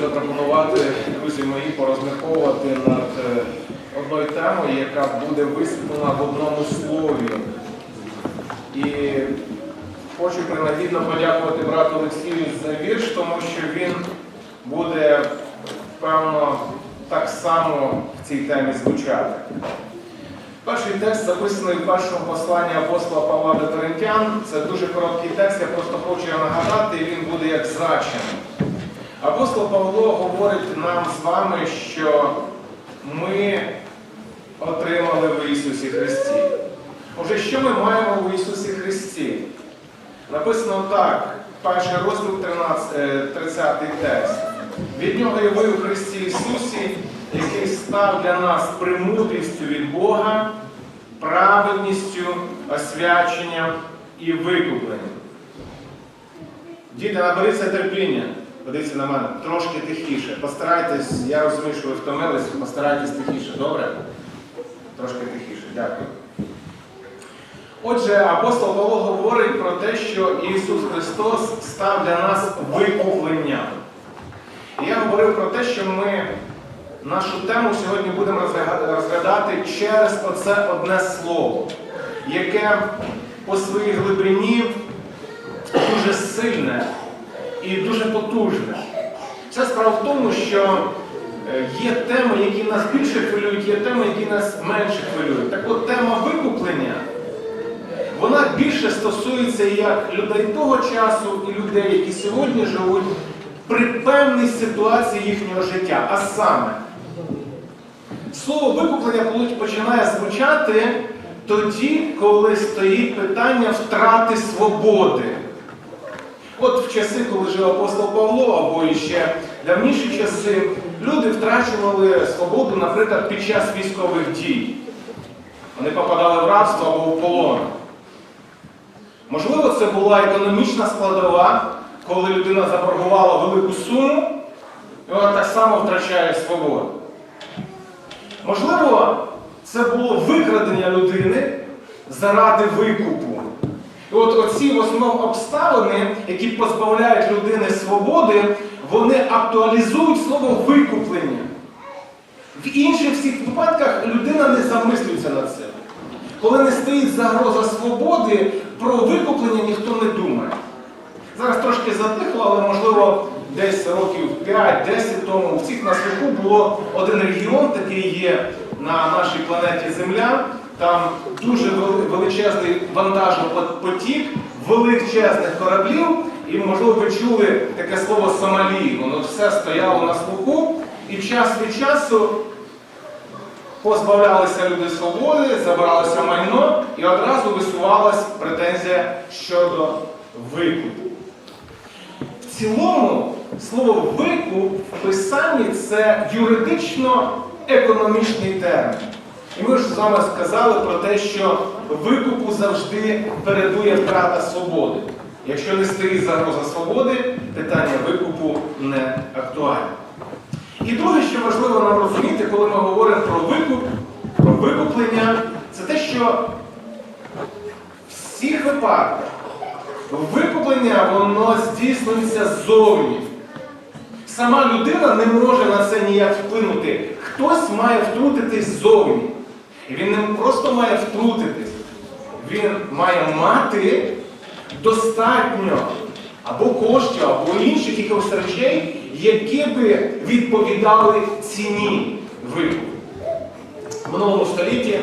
запропонувати, друзі мої, порозмірковувати над е, одною темою, яка буде висвітлена в одному слові. І хочу принагідно подякувати брату Олексію за вірш, тому що він буде, певно, так само в цій темі звучати. Перший текст записаний в першому посланні апостола Павла до Коринтян. Це дуже короткий текст, я просто хочу його нагадати, і він буде як зрачений. Апостол Павло говорить нам з вами, що ми отримали в Ісусі Христі. Отже, що ми маємо в Ісусі Христі? Написано так, перший розділ 13, е, 30 текст. Від нього є ви у Христі Ісусі, який став для нас премудрістю від Бога, праведністю, освяченням і викупленням. Діти, наберіться терпіння. Подивіться на мене, трошки тихіше. Постарайтесь, я розумію, що ви втомились, постарайтесь тихіше, добре? Трошки тихіше, дякую. Отже, апостол Павло говорить про те, що Ісус Христос став для нас викупленням. І я говорив про те, що ми нашу тему сьогодні будемо розглядати через оце одне слово, яке по своїй глибині дуже сильне і дуже потужне. Вся справа в тому, що е, є теми, які нас більше хвилюють, є теми, які нас менше хвилюють. Так от тема викуплення, вона більше стосується як людей того часу і людей, які сьогодні живуть при певній ситуації їхнього життя. А саме, слово викуплення починає звучати тоді, коли стоїть питання втрати свободи. От в часи, коли жив апостол Павло, або іще давніші часи, люди втрачували свободу, наприклад, під час військових дій. Вони попадали в рабство або в полон. Можливо, це була економічна складова, коли людина заборгувала велику суму, і вона так само втрачає свободу. Можливо, це було викрадення людини заради викупу. І от оці в основному обставини, які позбавляють людини свободи, вони актуалізують слово викуплення. В інших всіх випадках людина не замислюється над цим. Коли не стоїть загроза свободи, про викуплення ніхто не думає. Зараз трошки затихло, але можливо десь років 5-10 тому у всіх на слуху було один регіон, такий є на нашій планеті Земля. Там дуже вели- величезний вантажопотік величезних кораблів, і, можливо, ви чули таке слово Сомалі. Воно все стояло на слуху, і час від часу позбавлялися люди свободи, забиралося майно, і одразу висувалась претензія щодо викупу. В цілому слово викуп в писанні це юридично-економічний термін. І ми ж з вами сказали про те, що викупу завжди передує втрата свободи. Якщо не стоїть загроза свободи, питання викупу не актуальне. І друге, що важливо нам розуміти, коли ми говоримо про викуп, про викуплення, це те, що в всіх випадках викуплення воно здійснюється ззовні. Сама людина не може на це ніяк вплинути. Хтось має втрутитись ззовні. І він не просто має втрутитись, він має мати достатньо або коштів, або інших якихось речей, які би відповідали ціні викупу. В минулому столітті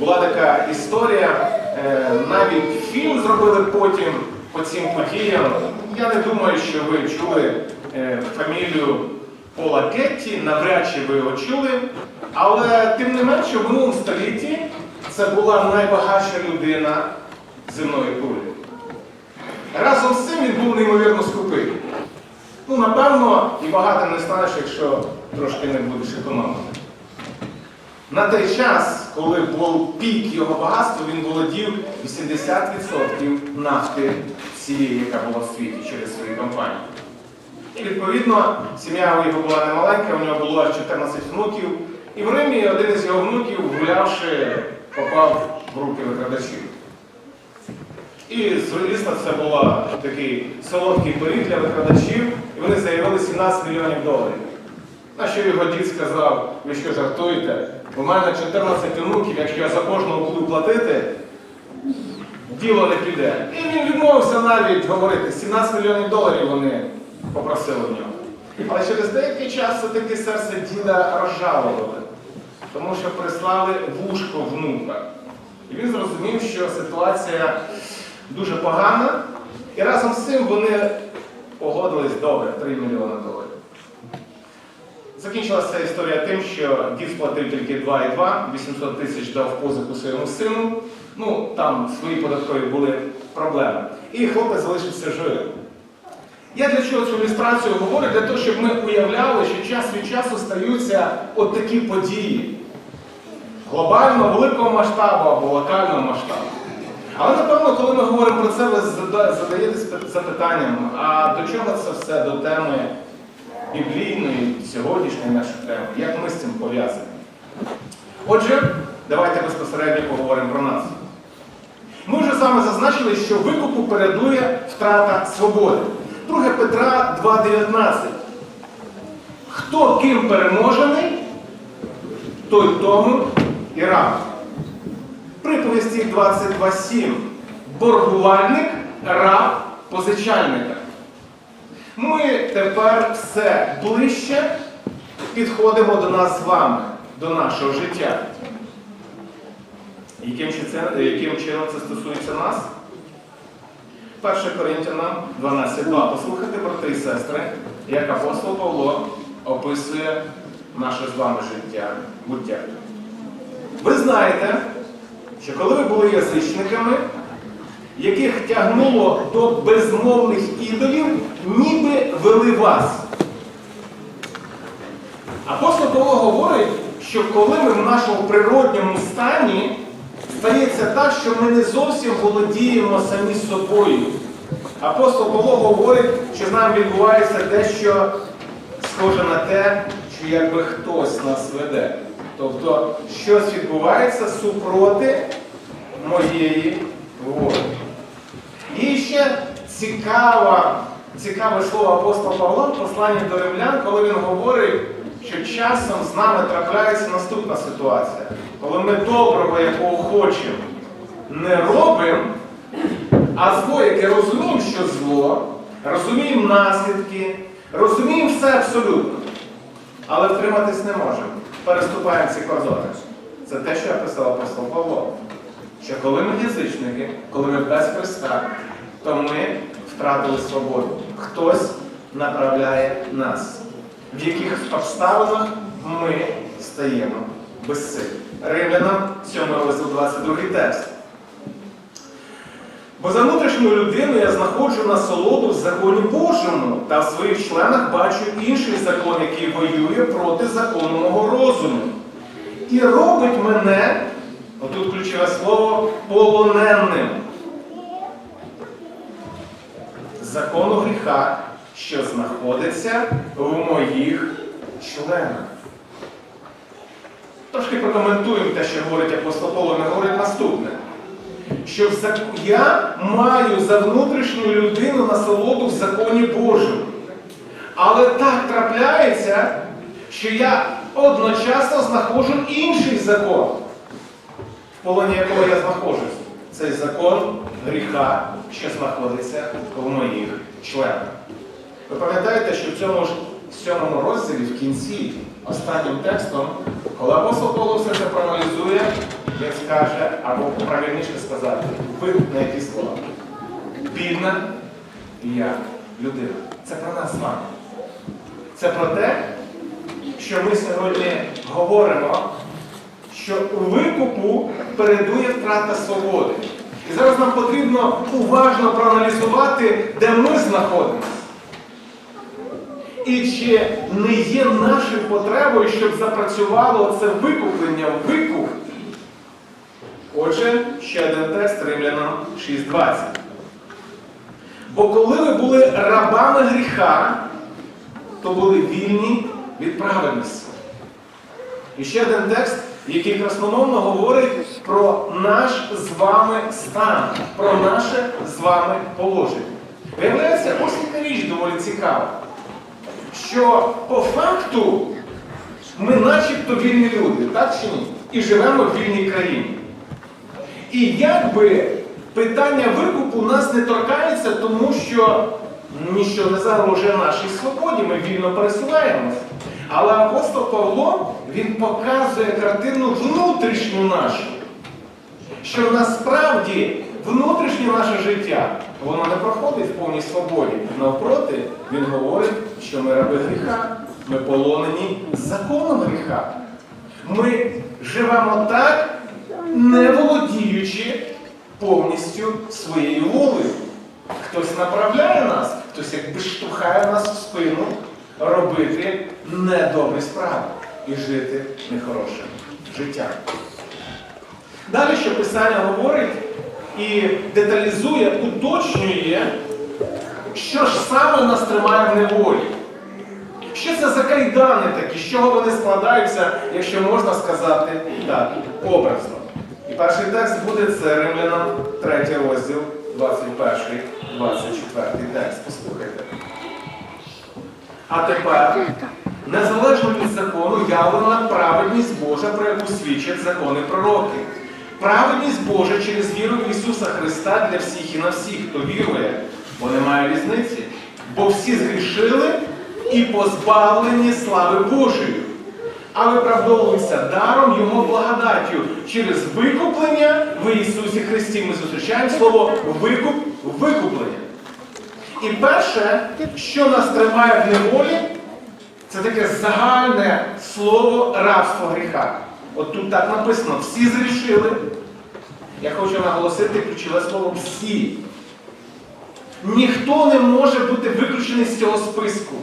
була така історія, е, навіть фільм зробили потім по цим подіям. Я не думаю, що ви чули е, фамілію Пола Кетті, навряд чи ви його чули. Але тим не менше, в минулому столітті це була найбагатша людина земної кулі. Разом з цим він був неймовірно скупий. Ну, напевно, і багато не станеш, якщо трошки не будеш економити. На той час, коли був пік його багатства, він володів 80% нафти цієї, яка була в світі через свої компанії. І відповідно, сім'я у його була немаленька, у нього було аж 14 внуків. І в Римі один із його внуків, гулявши, попав в руки викрадачів. І, звісно, це був такий солодкий поріг для викладачів, і вони заявили 17 мільйонів доларів. На що його дід сказав, ви що жартуєте? У мене 14 онуків, якщо я за кожного буду платити, діло не піде. І він відмовився навіть говорити, 17 мільйонів доларів вони попросили в нього. Але через деякий час все-таки серце діда розжалували, тому що прислали вушко внука. І він зрозумів, що ситуація дуже погана, і разом з цим вони погодились добре 3 мільйони доларів. Закінчилася ця історія тим, що дід сплатив тільки 2,2, 800 тисяч дав позику своєму сину. Ну, там свої податкові були проблеми. І хлопець залишився живим. Я для чого цю ілюстрацію говорю? Для того, щоб ми уявляли, що час від часу стаються от такі події глобального, великого масштабу або локального масштабу. Але напевно, коли ми говоримо про це, ви зада- задаєтесь запитанням, а до чого це все до теми біблійної, сьогоднішньої нашої теми? Як ми з цим пов'язані? Отже, давайте безпосередньо поговоримо про нас. Ми вже вами зазначили, що викупу передує втрата свободи. 2 Петра 2,19. Хто ким переможений, той тому і раб. Приповісті 22.7. Боргувальник, раб позичальника. Ми тепер все ближче підходимо до нас з вами, до нашого життя. Яким, чином це стосується нас? 1 Коринтянам 12.2. Послухайте, брати і сестри, як апостол Павло описує наше з вами життя, буття. Ви знаєте, що коли ви були язичниками, яких тягнуло до безмовних ідолів, ніби вели вас. Апостол Павло говорить, що коли ми в нашому природньому стані стається так, що ми не зовсім володіємо самі собою. Апостол Павло говорить, що з нами відбувається дещо схоже на те, що якби хтось нас веде. Тобто щось відбувається супроти моєї волі. І ще цікава, цікаве слово апостола Павла в посланні до римлян, коли він говорить, що часом з нами трапляється наступна ситуація. Коли ми доброго, якого хочемо, не робимо, а зло, яке розуміємо, що зло, розуміємо наслідки, розуміємо все абсолютно, але втриматись не можемо. Переступаємо ці кордони. Це те, що я писав апостол Павло. Що коли ми язичники, коли ми без Христа, то ми втратили свободу. Хтось направляє нас. В яких обставинах ми стаємо безсилі. Римлянам 7 розділ 22 текст. Бо за внутрішню людину я знаходжу насолоду в законі Божому та в своїх членах бачу інший закон, який воює проти закону мого розуму. І робить мене, отут ключове слово, полоненним. Закону гріха, що знаходиться в моїх членах. Трошки прокоментуємо те, що говорить апостол Павло, він говорить наступне. Що я маю за внутрішню людину насолоду в законі Божому. Але так трапляється, що я одночасно знаходжу інший закон, в полоні якого я знаходжусь. Цей закон гріха, що знаходиться в моїх членах. Ви пам'ятаєте, що в цьому ж сьомому розділі в кінці останнім текстом, коли апостол Павло все це проаналізує, він скаже, або правильніше сказати, ви на які слова. Бідна я людина. Це про нас з вами. Це про те, що ми сьогодні говоримо, що у викупу передує втрата свободи. І зараз нам потрібно уважно проаналізувати, де ми знаходимося. І чи не є нашою потребою, щоб запрацювало це викуплення, викуп? Отже, ще один текст Римлянам 6.20. Бо коли ви були рабами гріха, то були вільні від праведності. І ще один текст, який красномовно говорить про наш з вами стан, про наше з вами положення. Виявляється, ось яка річ доволі цікава, що по факту ми начебто вільні люди, так чи ні? І живемо в вільній країні. І якби питання викупу нас не торкається, тому що ніщо не загрожує нашій свободі, ми вільно пересуваємося. Але апостол Павло він показує картину внутрішню нашу, що насправді внутрішнє наше життя воно не проходить в повній свободі. Навпроти, він говорить, що ми раби гріха, ми полонені законом гріха. Ми живемо так, не володіючи повністю своєю волею. Хтось направляє нас, хтось якби штовхає нас в спину робити недобрі справи і жити нехорошим життям. Далі, що Писання говорить і деталізує, уточнює, що ж саме нас тримає в неволі. Що це за кайдани такі, з чого вони складаються, якщо можна сказати так, образно. І перший текст буде це Римлянам 3 розділ, 21, 24 текст. Послухайте. А тепер, незалежно від закону, явлена праведність Божа, про яку свідчать закони пророки. Праведність Божа через віру в Ісуса Христа для всіх і на всіх, хто вірує, бо немає різниці. Бо всі згрішили і позбавлені слави Божої. А виправдовуються даром Його благодаттю через викуплення в Ісусі Христі. Ми зустрічаємо слово викуп, викуплення. І перше, що нас тримає в неволі, це таке загальне слово рабство гріха. От тут так написано, всі зрішили. Я хочу наголосити ключове слово всі. Ніхто не може бути виключений з цього списку.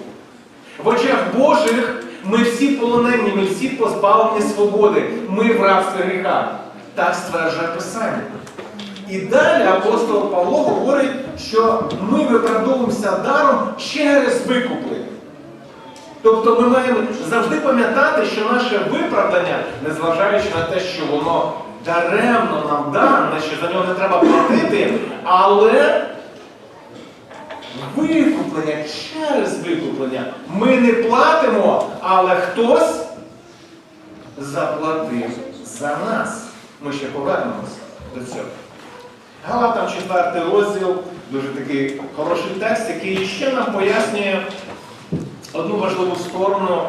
В очах Божих ми всі полонені, ми всі позбавлені свободи. Ми в рабстві гріха. Так стверджує Писання. І далі апостол Павло говорить, що ми виправдовуємося даром через викуплення. Тобто ми маємо завжди пам'ятати, що наше виправдання, незважаючи на те, що воно даремно нам дане, що за нього не треба платити, але викуплення через викуплення ми не платимо, але хтось заплатив за нас. Ми ще повернемося до цього. Галатам 4 розділ, дуже такий хороший текст, який ще нам пояснює одну важливу сторону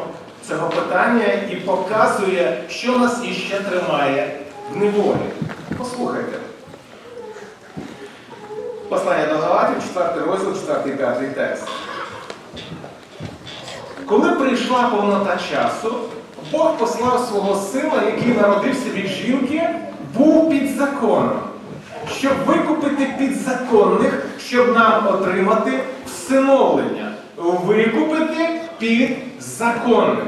цього питання і показує, що нас іще тримає в неволі. Послухайте. Послання до Галатів, 4 розділ, 4 5 текст. Коли прийшла повнота часу, Бог послав свого сина, який народився від жінки, був під законом, щоб викупити підзаконних, щоб нам отримати всиновлення. Викупити підзаконних.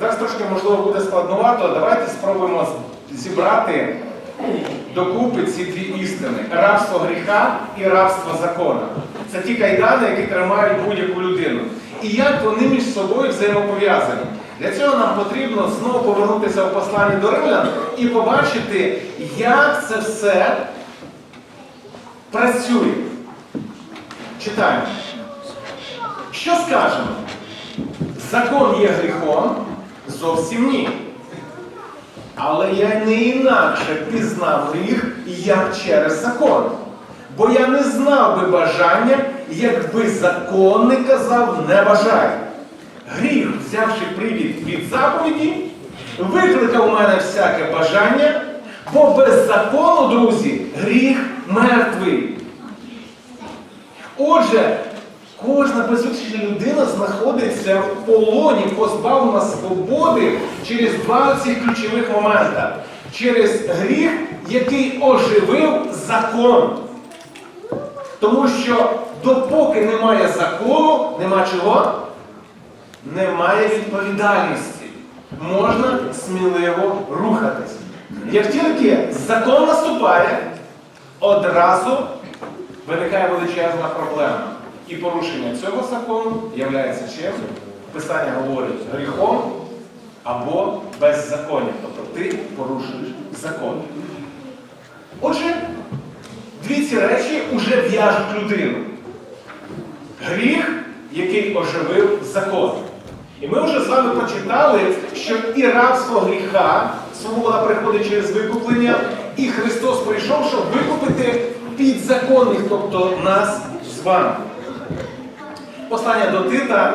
Зараз трошки, можливо, буде складновато. Давайте спробуємо зібрати докупи ці дві істини: рабство гріха і рабство закону. Це ті кайдани, які тримають будь-яку людину. І як вони між собою взаємопов'язані. Для цього нам потрібно знову повернутися в посланні до римлян і побачити, як це все працює. Читаємо. Що скажемо? Закон є гріхом? Зовсім ні. Але я не інакше пізнав гріх, як через закон. Бо я не знав би бажання, якби закон не казав не бажай. Гріх, взявши привід від заповіді, викликав у мене всяке бажання, бо без закону, друзі, гріх мертвий. Отже, кожна безвихідна людина знаходиться в полоні, позбавлена свободи через два цих ключових момента. Через гріх, який оживив закон. Тому що допоки немає закону, нема чого? Немає відповідальності. Можна сміливо рухатись. Як тільки закон наступає, одразу виникає величезна проблема. І порушення цього закону є чим? Писання говорить гріхом або беззаконня. Тобто ти порушуєш закон. Отже, дві ці речі вже в'яжуть людину. Гріх, який оживив закон. І ми вже з вами прочитали, що і рабство гріха, свобода приходить через викуплення, і Христос прийшов, щоб викупити підзаконних, тобто нас з вами. Послання до Тита,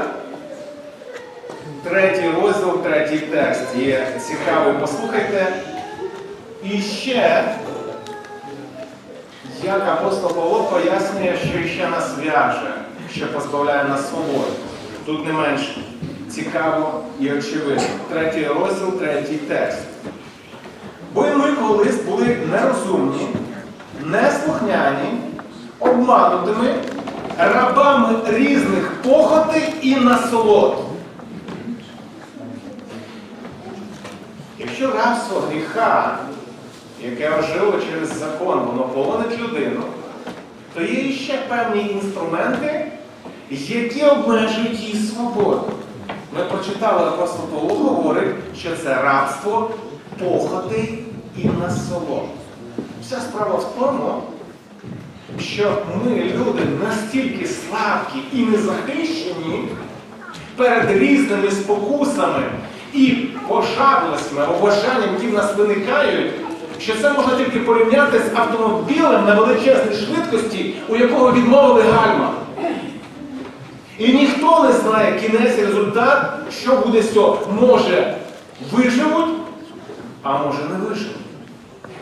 третій розділ, третій текст є цікавий, послухайте. І ще, як апостол Павло пояснює, що ще нас в'яже, що позбавляє нас свободи. Тут не менш цікаво і очевидно. Третій розділ, третій текст. Бо і ми колись були нерозумні, неслухняні, обманутими, рабами різних похотей і насолод. Якщо рабство гріха, яке ожило через закон, воно полонить людину, то є ще певні інструменти, які обмежують її свободу. Ми прочитали, апостол Павло говорить, що це рабство, похотей і насолод. Вся справа в тому, що ми, люди, настільки слабкі і незахищені перед різними спокусами і пожадливостями або бажанням, які в нас виникають, що це можна тільки порівняти з автомобілем на величезній швидкості, у якого відмовили гальма. І ніхто не знає кінець і результат, що буде з цього. Може виживуть, а може не виживуть.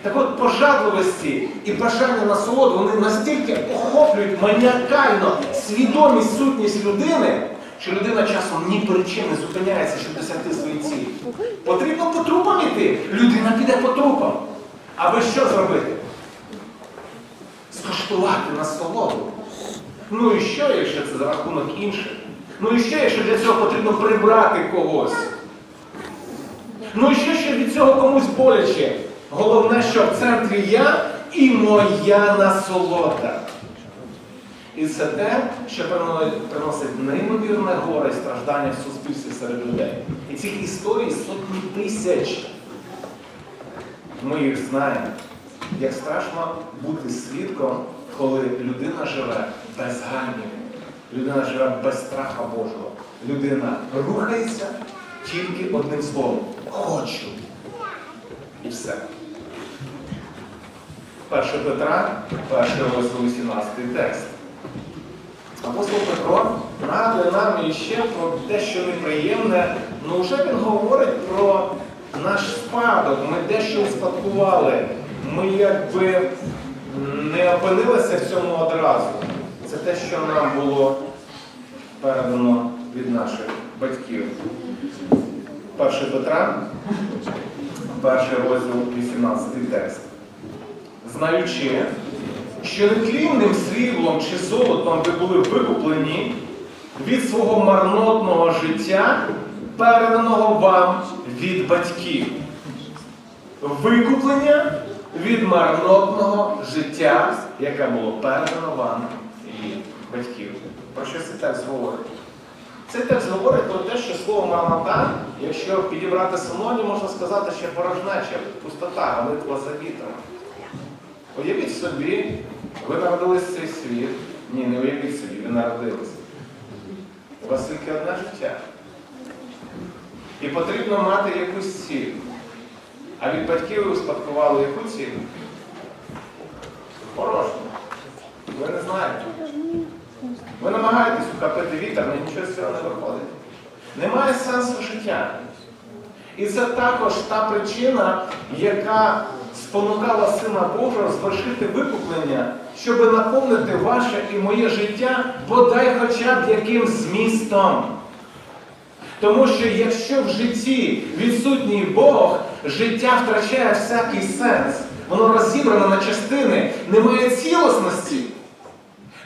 Так от пожадливості і бажання насолоду, вони настільки охоплюють маніакально свідомість сутність людини, що людина часом ні перед чим не зупиняється, щоб досягти своїх цілі. Потрібно по трупам іти. Людина піде по трупам. Аби що зробити? Скоштувати насолоду. Ну і що, якщо це за рахунок інших? Ну і що, якщо для цього потрібно прибрати когось? Ну і що, що від цього комусь боляче? Головне, що в центрі я і моя насолода. І це те, що приносить неймовірне горе і страждання в суспільстві серед людей. І цих історій сотні тисяч. Ми їх знаємо. Як страшно бути свідком, коли людина живе без гальмів, людина живе без страха Божого. Людина рухається тільки одним словом. Хочу. І все. 1 Петра, 1 розділ 18 текст. Апостол Петро нагадує нам іще про дещо неприємне, ну вже він говорить про наш спадок. Ми дещо успадкували. Ми якби не опинилися в цьому одразу. Це те, що нам було передано від наших батьків. 1 Петра, перший розділ, 18 текст. Знаючи, що нетлінним сріблом чи золотом ви були викуплені від свого марнотного життя, переданого вам від батьків. Викуплення від марнотного життя, яке було передано вам від батьків. Про що цей текст говорить? Цей текст говорить про те, що слово марнота, якщо підібрати синонім, можна сказати, що порожнеча, пустота, молитва за вітром. Уявіть собі, ви народились в цей світ. Ні, не уявіть собі, ви народились. У вас тільки одне життя. І потрібно мати якусь ціль. А від батьків ви успадкували яку ціль? Порожню. Ви не знаєте. Ви намагаєтесь ухопити вітер, але нічого з цього не виходить. Немає сенсу життя. І це також та причина, яка спонукала Сина Божого звершити викуплення, щоб наповнити ваше і моє життя бодай хоча б яким змістом. Тому що якщо в житті відсутній Бог, життя втрачає всякий сенс. Воно розібрано на частини, немає цілісності.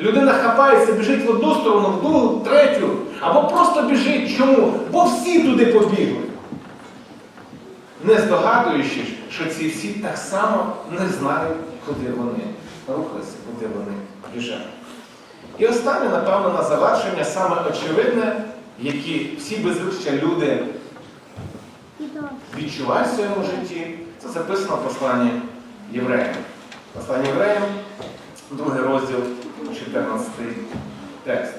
Людина хапається, біжить в одну сторону, в другу, в третю, або просто біжить. Чому? Бо всі туди побігли. Не здогадуючись, що ці всі так само не знають, куди вони рухаються, куди вони біжать. І останнє, напевно, на завершення, саме очевидне, які всі безвища люди відчувай в своєму житті. Це записано в посланні євреям. Послання євреям, другий розділ, 14 текст.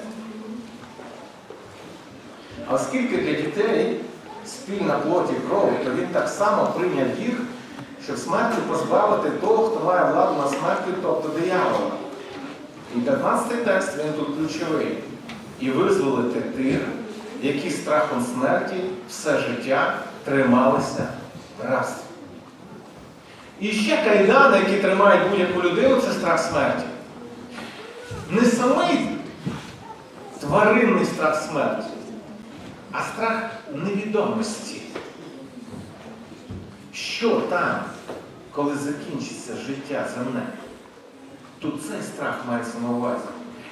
А оскільки для дітей спільна плоті кров, то він так само прийняв їх, щоб смерті позбавити того, хто має владу над смертю, тобто диявола. І 15 текст він тут ключовий. І визволити тих, які страхом смерті все життя трималися в рабстві. І ще кайдани, які тримають будь-яку людину, це страх смерті. Не самий тваринний страх смерті, а страх невідомості. Що там, коли закінчиться життя земне? Тут цей страх мається на увазі.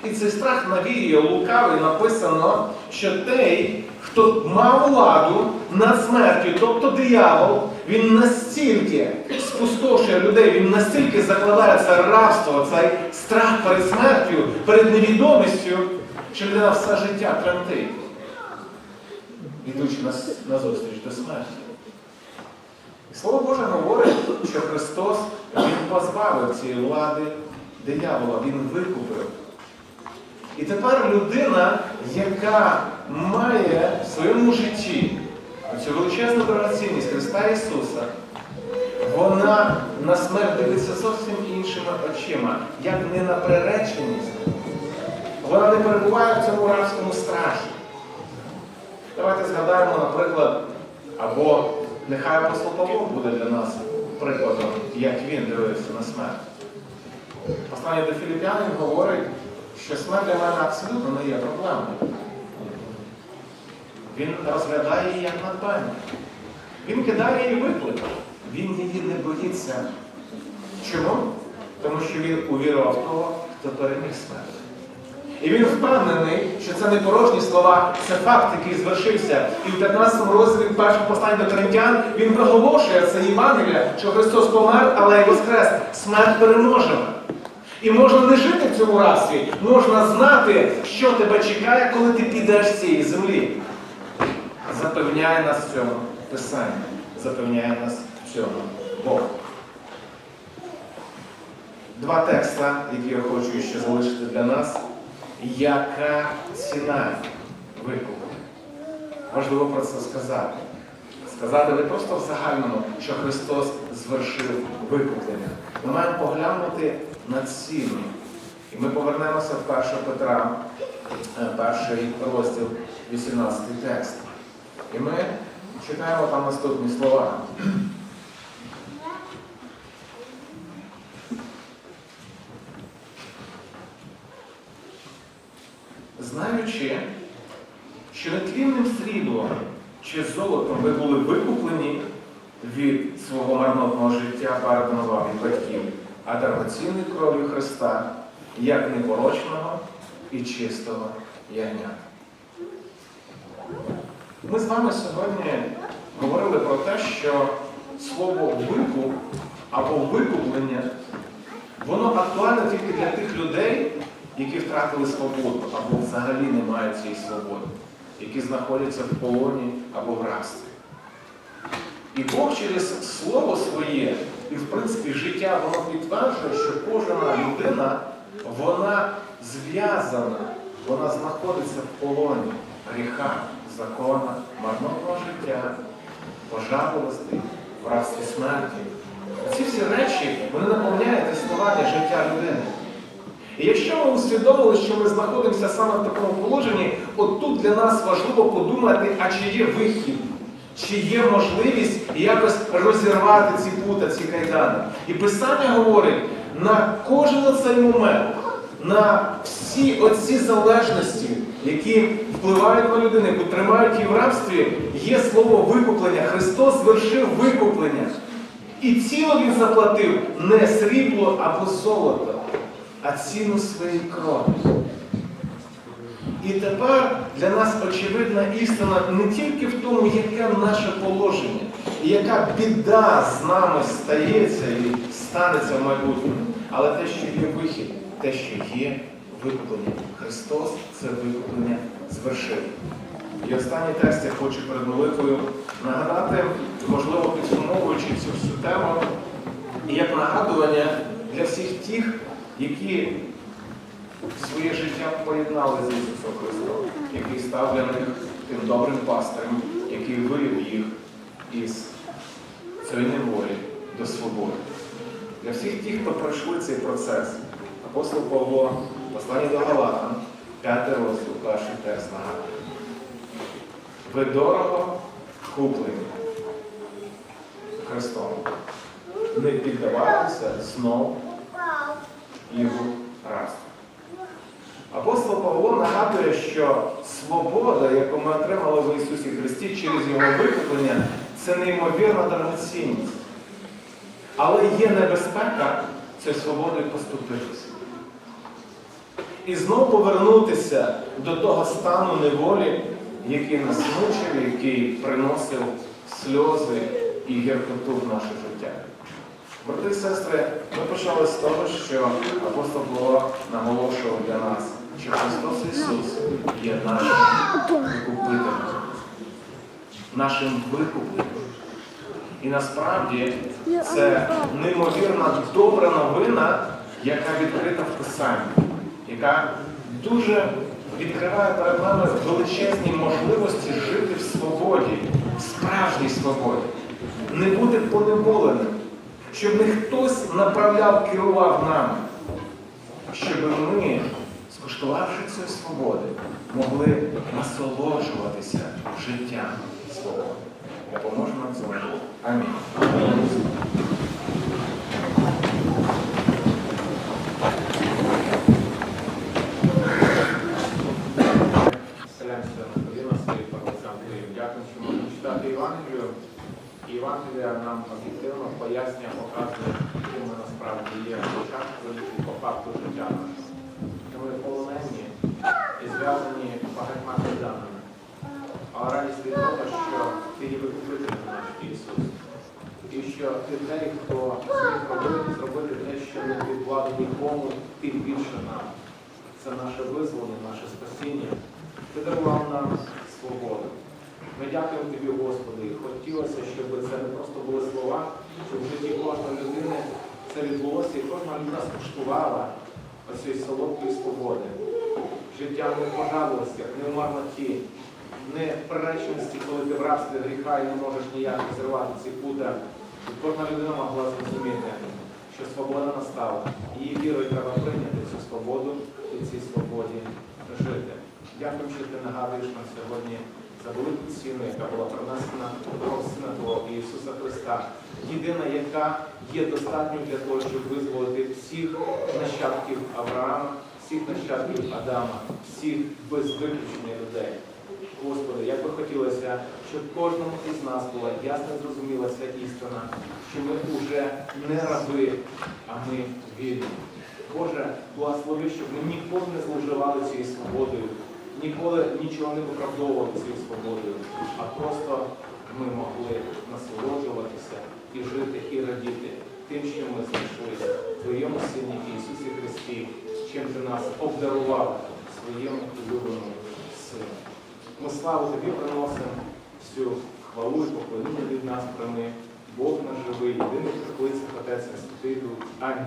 І цей страх навіює лукавий написано, що той, хто мав владу над смертю, тобто диявол, він настільки спустошує людей, він настільки закладає це рабство, цей страх перед смертю, перед невідомістю, що людина все життя тремтить, ідучи на, на зустріч до смерті. І Слово Боже говорить, що Христос Він позбавив цієї влади диявола, Він викупив. І тепер людина, яка має в своєму житті цю величезну дорогоцінність Христа Ісуса, вона на смерть дивиться зовсім іншими очима, як не на приреченість. Вона не перебуває в цьому рабському страхі. Давайте згадаємо, наприклад, або нехай апостол Павло буде для нас прикладом, як він дивився на смерть. Послання до Філіп'янин говорить, що смерть для мене абсолютно не є проблемою. Він розглядає її як надбання. Він кидає її виклик. Він її не боїться. Чому? Тому що він увірував того, хто переміг смерть. І він впевнений, що це не порожні слова, це факт, який звершився. І в 15 розділі першого послання до Коринтян він проголошує це Євангелія, що Христос помер, але й воскрес. Смерть переможена. І можна не жити в цьому рабстві, можна знати, що тебе чекає, коли ти підеш з цієї землі. Запевняє нас в цьому Писання, запевняє нас в цьому Бог. Два текста, які я хочу ще залишити для нас. Яка ціна викупу? Важливо про це сказати. Сказати не просто в загальному, що Христос звершив викуплення. Ми маємо поглянути на ціну. І ми повернемося в 1 Петра, е, перший розділ, 18 текст. І ми читаємо там наступні слова. Знаючи, що нетлінним сріблом чи золотом ви були викуплені від свого марнотного життя, переданого вам від батьків, а дорогоцінною кров'ю Христа, як непорочного і чистого ягня. Ми з вами сьогодні говорили про те, що слово викуп або викуплення, воно актуальне тільки для тих людей, які втратили свободу або взагалі не мають цієї свободи, які знаходяться в полоні або в рабстві. І Бог через Слово своє і, в принципі, життя воно підтверджує, що кожна людина, вона зв'язана, вона знаходиться в полоні гріха, закона, марнотного життя, пожалості, в рабстві смерті. Ці всі речі вони наповняють існування життя людини. І якщо ми усвідомили, що ми знаходимося саме в такому положенні, от тут для нас важливо подумати, а чи є вихід, чи є можливість якось розірвати ці пута, ці кайдани. І Писання говорить, на кожен оцей момент, на всі оці залежності, які впливають на людину, яку тримають її в рабстві, є слово викуплення. Христос звершив викуплення. І ціну він заплатив не срібло або золото, а ціну своєї крові. І тепер для нас очевидна істина не тільки в тому, яке наше положення, і яка біда з нами стається і станеться в майбутньому, але те, що є вихід, те, що є викуплення. Христос це викуплення звершив. І останній текст я хочу перед молитвою нагадати, можливо, підсумовуючи цю всю тему, і як нагадування для всіх тих, які своє життя поєднали з Ісусом Христом, який став для них тим добрим пастирем, який вивів їх із цієї неволі до свободи. Для всіх тих, хто пройшли цей процес, апостол Павло, послання до Галатам, п'ятий розділ, перший текст нагадує. Ви дорого куплені Христом. Не піддавайтеся знов його рабству. Апостол Павло нагадує, що свобода, яку ми отримали в Ісусі Христі через Його викуплення, це неймовірна дорогоцінність. Але є небезпека цією свободою поступитися. І знов повернутися до того стану неволі, який нас мучив, який приносив сльози і гіркоту в наше життя. Брати і сестри, ми почали з того, що апостол Павло наголошував для нас, що Христос Ісус є нашим викупителем, нашим викупителем. І насправді це неймовірна добра новина, яка відкрита в Писанні, яка дуже відкриває перед нами величезні можливості жити в свободі, в справжній свободі, не бути поневоленим, щоб не хтось направляв, керував нами, щоб ми, скуштувавши цієї свободи, могли насолоджуватися життям свободи. Допоможе нам цьому. Амінь. Вселенська Господина, своїх. Дякую, що можемо читати Євангелію. І нам об'єктивно пояснює, показує, ким ми насправді є по факту життя нашого. Ми полонені і зв'язані багатьма кайданами. Але радість від того, що ти є викупителем наш Ісус. І що ти той, хто зміг робити, зробити те, що не владу нікому, тим більше нам. Це наше визволення, наше спасіння. Ти дарував нам свободу. Ми дякуємо тобі, Господи, і хотілося, щоб це не просто були слова, щоб в житті кожної людини це відбулося, і кожна людина скуштувала оцієї солодкої свободи. Життя не пожадливостях, не в марноті, не в приреченості, коли ти в рабстві гріха і не можеш ніяк зривати ці пута. Кожна людина могла зрозуміти, що свобода настала. Її вірою треба прийняти цю свободу і цій свободі жити. Дякую, що ти нагадуєш нам сьогодні велику ціну, яка була принесена Твого Ісуса Христа. Єдина, яка є достатньою для того, щоб визволити всіх нащадків Авраама, всіх нащадків Адама, всіх без виключення людей. Господи, як би хотілося, щоб кожному із нас була ясно зрозуміла ця істина, що ми вже не раби, а ми вільні. Боже, благослови, щоб ми ніколи не зловживали цією свободою, ніколи нічого не виправдовували цією свободою, а просто ми могли насолоджуватися і жити, і радіти тим, що ми знайшли в Твоєму Сині Ісусі Христі, чим ти нас обдарував своєму улюбленому Сину. Ми славу тобі приносимо всю хвалу і поклоніння від нас прими. Бог наш живий, єдиний приклиця, Отець Святий Дух. Амінь.